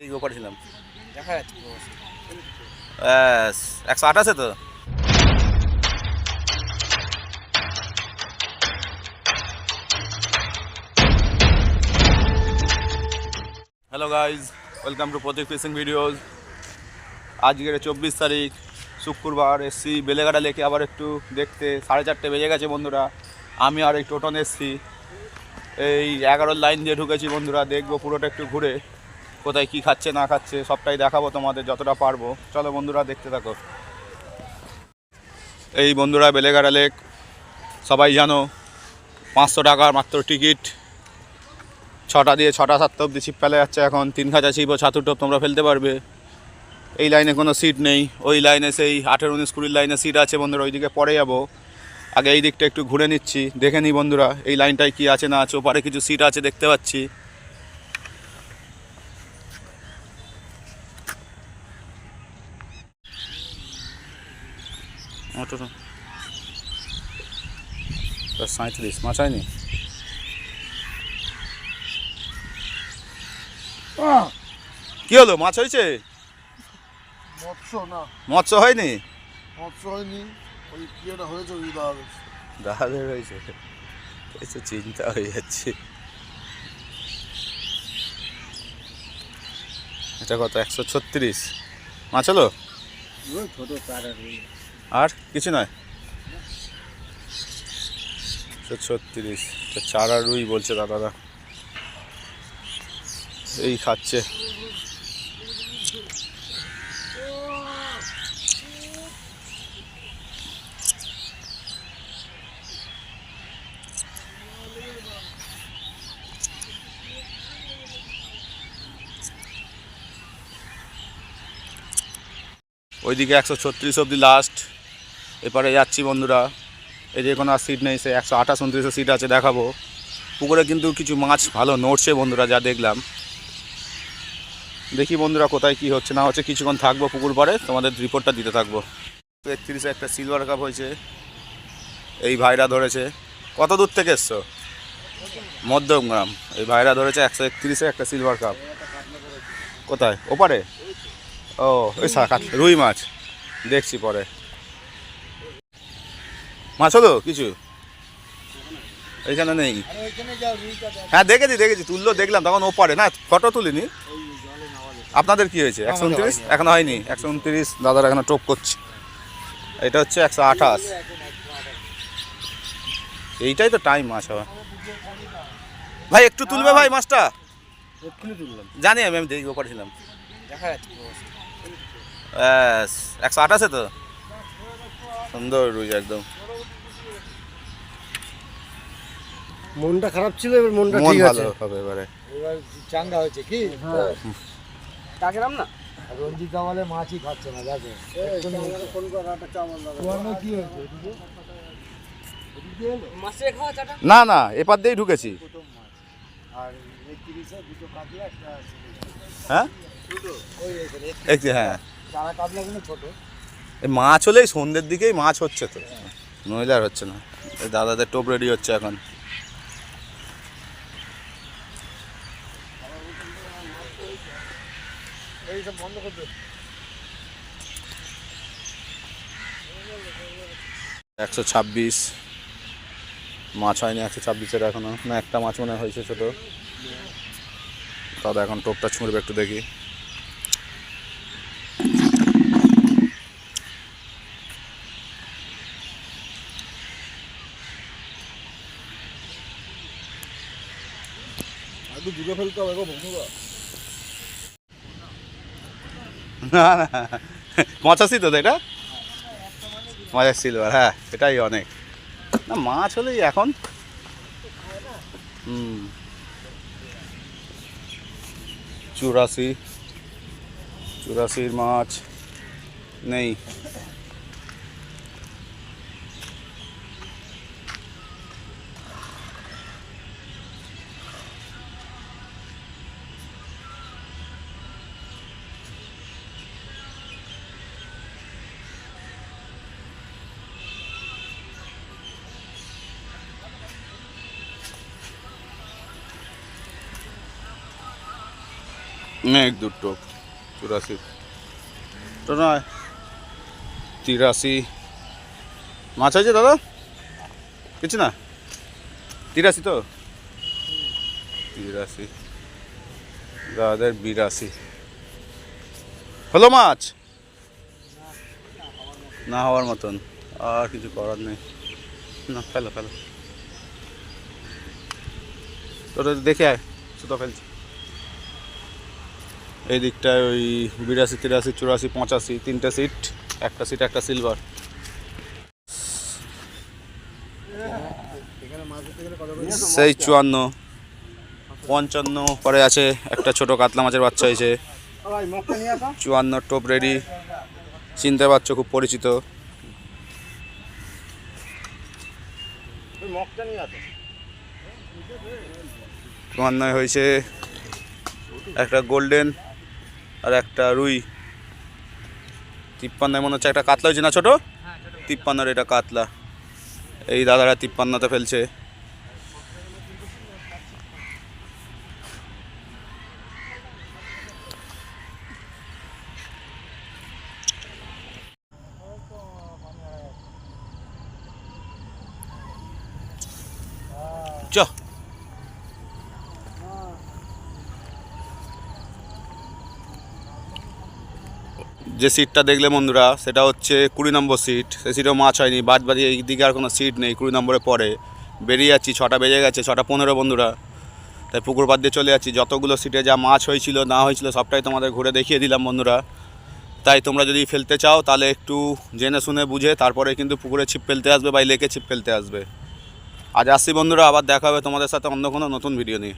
এই ছিলাম। দেখা যাচ্ছে একশো আঠাশে তো? Hello guys welcome to Prateek fishing videos আজকের চব্বিশ তারিখ শুক্রবার এসছি বেলেঘাটা লেকে আবার একটু দেখতে। সাড়ে চারটে বেজে গেছে বন্ধুরা আমি আর এই টোটন এসছি। এই এগারোর লাইন দিয়ে ঢুকেছি বন্ধুরা দেখব পুরোটা একটু ঘুরে। কোথায় কি খাচ্ছে, না খাচ্ছে, সবটাই দেখাবো তোমাদের যতটা পারব। চলো বন্ধুরা, দেখতে থাকো। এই বন্ধুরা বেলেঘাটা লেক, সবাই জানো, পাঁচশো টাকার মাত্র টিকিট। ছটা দিয়ে ছটা সাতটা অবধি ছিপ ফেলা যাচ্ছে এখন। তিন খাঁচা ছিপ ও ছাতুর টোপ তোমরা ফেলতে পারবে। এই লাইনে কোনো সিট নেই। ওই লাইনে সেই আঠেরো উনিশ কুড়ির লাইনে সিট আছে বন্ধুরা, ওইদিকে পরে যাব। আগে এই দিকটা একটু ঘুরে নিচ্ছি, দেখে নিই বন্ধুরা, এই লাইনটায় কি আছে না আছে, ওপারে কিছু সিট আছে দেখতে পাচ্ছি। অটো সাঁত্রিশ মাছ হয়নি? কি হলো মাছ হয়েছে? মৎস্য না। মৎস্য হয়নি? মৎস্য হয়নি ওই কি একটা হয়েছে ওই দাঁড় দাদা হয়েছে? এসে চিন্তা হয়ে যাচ্ছে। এটা কত একশো ছত্রিশ? মাছ হলো? ছোট তারা আর কিছু নয়। ছত্রিশ। চারা রুই বলছে দাদারা। এই খাচ্ছে। ওইদিকে একশো ছত্রিশ অব্দি লাস্ট এপারে যাচ্ছি বন্ধুরা। এই যে কোনো সিট নেই, সে একশো আঠাশ উনত্রিশে সিট আছে, দেখাবো। পুকুরে কিন্তু কিছু মাছ ভালো নড়ছে বন্ধুরা, যা দেখলাম। দেখি বন্ধুরা কোথায় কি হচ্ছে, না হচ্ছে কিছুক্ষণ থাকব পুকুর পাড়ে, তোমাদের রিপোর্টটা দিতে থাকব। একত্রিশে একটা সিলভার কাপ হয়েছে, এই ভাইরা ধরেছে। কত দূর থেকে এসছো? মধ্যমগ্রাম এই ভাইরা ধরেছে একশো একত্রিশে একটা সিলভার কাপ কোথায়? ওপারে? ও ওই রুই মাছ। দেখছি পরে। মাছ হলো কিছু? এইখানে নেই। হ্যাঁ দেখেছি দেখেছি, তুললো, দেখলাম, তখন ওপারে না ফটো তুলিনি। আপনাদের কি হয়েছে? একশো উনত্রিশ? এখনও হয়নি? একশো উনত্রিশ, দাদারা এখনও টোপ করছে। এটা হচ্ছে একশো আঠাশ। এইটাই তো টাইম মাছ হবে ভাই, একটু তুলবে ভাই মাছটা? জানি আমি আমি দেখব যাচ্ছে একশো আঠাশে তো? সুন্দর রুই একদম। মনটা খারাপ ছিল এবার মনটা মন ঠিক ভালো আছে। হবে এবারে। এবার চাঙ্গা হয়েছে কি? ডাকলাম না? রঞ্জিত আমালে মাছই খাচ্ছে না দেখো। ফোন কর একটা চাওয়াল কি হয়েছে? মাছে খাওয়া চাটা? না না এপার দিয়েই ঢুকেছি। হ্যাঁ? ওই হ্যাঁ। মাছ হলেই সন্ধ্যের দিকেই মাছ হচ্ছে তো। নইলে আর হচ্ছে না। দাদাদের টোপ রেডি হচ্ছে এখন। এই সব বন্ধ করে দে। একশো ছাব্বিশ। মাছ হয়নি একশো ছাব্বিশের এখনও। না একটা মাছ মনে হয়েছে ছোটো। দাদা এখন টোপটা ছুঁড়বে একটু দেখি। দূরে ফেলতে হবে গো বন্ধুরা। না না পঁচাশি তো এটা মজার সিলভার হ্যাঁ এটাই অনেক। না, মাছ হলেই এখন, হুম। চুরাশি, চুরাশির মাছ নেই। মেঘ দুটো চুরাশি। তো নয় তিরাশি। মাছ হয়েছে দাদা? কিছু না? তিরাশি তো? তিরাশি। দাদাদের বিরাশি। হলো মাছ? না হওয়ার মতন আর কিছু করার নেই। না ফেলো ফেলো। তোর দেখে আয় সুতো ফেলছি। এই দিকটায় ওই বিরাশি, তিরাশি, চুরাশি, পঁচাশি, তিনটে সিট একটা সিট একটা সিলভার সেই চুয়ান্ন, পঞ্চান্ন পরে আছে একটা ছোট কাতলা মাছের বাচ্চা হয়েছে। চুয়ান্ন টোপ রেডি চিনতে পারছ, খুব পরিচিত। চুয়ান্নয় হয়েছে। একটা গোল্ডেন আর একটা রুই। তিপ্পান্নয় মনে হচ্ছে একটা কাতলা হয়েছে না ছোটো? তিপ্পান্নর এটা কাতলা। এই দাদারা তিপ্পান্নতে ফেলছে। চ। যে সিটটা দেখলে বন্ধুরা, সেটা হচ্ছে কুড়ি নম্বর সিট সে সিটেও মাছ হয়নি বাদ বাদি এই দিকে আর কোনো সিট নেই, কুড়ি নম্বরে পরে বেরিয়ে যাচ্ছি, ছটা বেজে গেছে, ছটা পনেরো বন্ধুরা। তাই পুকুর পাড় দিয়ে চলে যাচ্ছি। যতগুলো সিটে যা মাছ হয়েছিল, না হয়েছিল, সবটাই তোমাদের ঘুরে দেখিয়ে দিলাম বন্ধুরা। তাই তোমরা যদি ফেলতে চাও, তাহলে একটু জেনে শুনে বুঝে, তারপরে কিন্তু পুকুরে ছিপ ফেলতে আসবে বা লেকে ছিপ ফেলতে আসবে। আজ আসছি বন্ধুরা, আবার দেখা হবে তোমাদের সাথে অন্য কোনো নতুন ভিডিও নিয়ে।